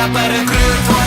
я перекрив твою